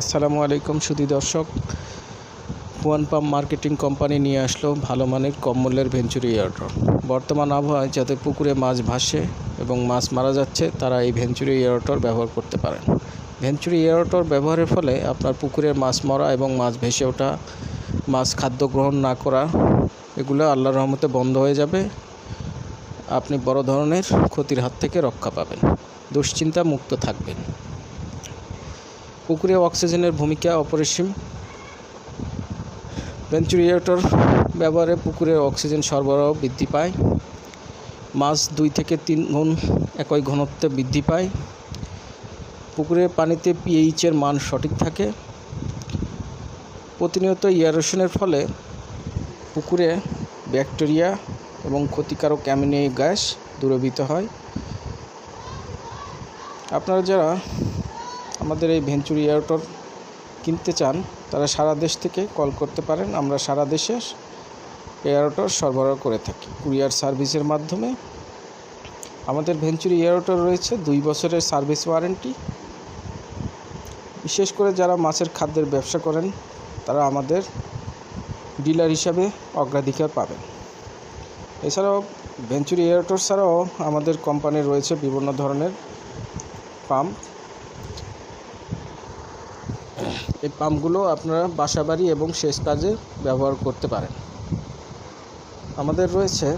আসসালামু আলাইকুম সুধী দর্শক। ওয়ান পাম্প মার্কেটিং কোম্পানি নিয়ে আসলো ভালো মানের কম মূল্যের ভেঞ্চুরি এয়ারটর বর্তমান আবহাওয়ায় যাতে পুকুরে মাছ ভাসে এবং মাছ মারা যাচ্ছে, তারা এই ভেঞ্চুরি এয়ারটর ব্যবহার করতে পারেন। ভেঞ্চুরি এয়ারটর ব্যবহারের ফলে আপনার পুকুরের মাছ মরা এবং মাছ ভেসে ওঠা, মাছ খাদ্য গ্রহণ না করা, এগুলো আল্লাহর রহমতে বন্ধ হয়ে যাবে। আপনি বড় ধরনের ক্ষতির হাত থেকে রক্ষা পাবেন। দুশ্চিন্তা মুক্ত থাকবেন। পুকুরে অক্সিজেনের ভূমিকা অপরিসীম। ভেঞ্চুরিয়েটর ব্যবহারে পুকুরের অক্সিজেন সরবরাহ বৃদ্ধি পায়। মাছ দুই থেকে তিন গুণ একই ঘনত্বে বৃদ্ধি পায়। পুকুরের পানিতে পিএইচের মান সঠিক থাকে। প্রতিনিয়ত ইয়ারেশনের ফলে পুকুরে ব্যাকটেরিয়া এবং ক্ষতিকারক অ্যামিনো গ্যাস দূরীভূত হয়। আপনারা যারা আমাদের এই ভেঞ্চুরি এয়ারটর কিনতে চান, তারা সারা দেশ থেকে কল করতে পারেন। আমরা সারা দেশে এয়ারটর সরবরাহ করে থাকি। কুরিয়ার সার্ভিসের মাধ্যমে। আমাদের ভেঞ্চুরি এয়ারটর রয়েছে, দুই বছরের সার্ভিস ওয়ারেন্টি বিশেষ করে যারা মাছের খাদ্যের ব্যবসা করেন, তারা আমাদের ডিলার হিসাবে অগ্রাধিকার পাবেন। এছাড়াও ভেঞ্চুরি এয়ারটর ছাড়াও আমাদের কোম্পানির রয়েছে বিভিন্ন ধরনের পাম্প এই পাম্পগুলো আপনারা বাসাবাড়ি এবং সেচ কাজে ব্যবহার করতে পারেন। আমাদের রয়েছে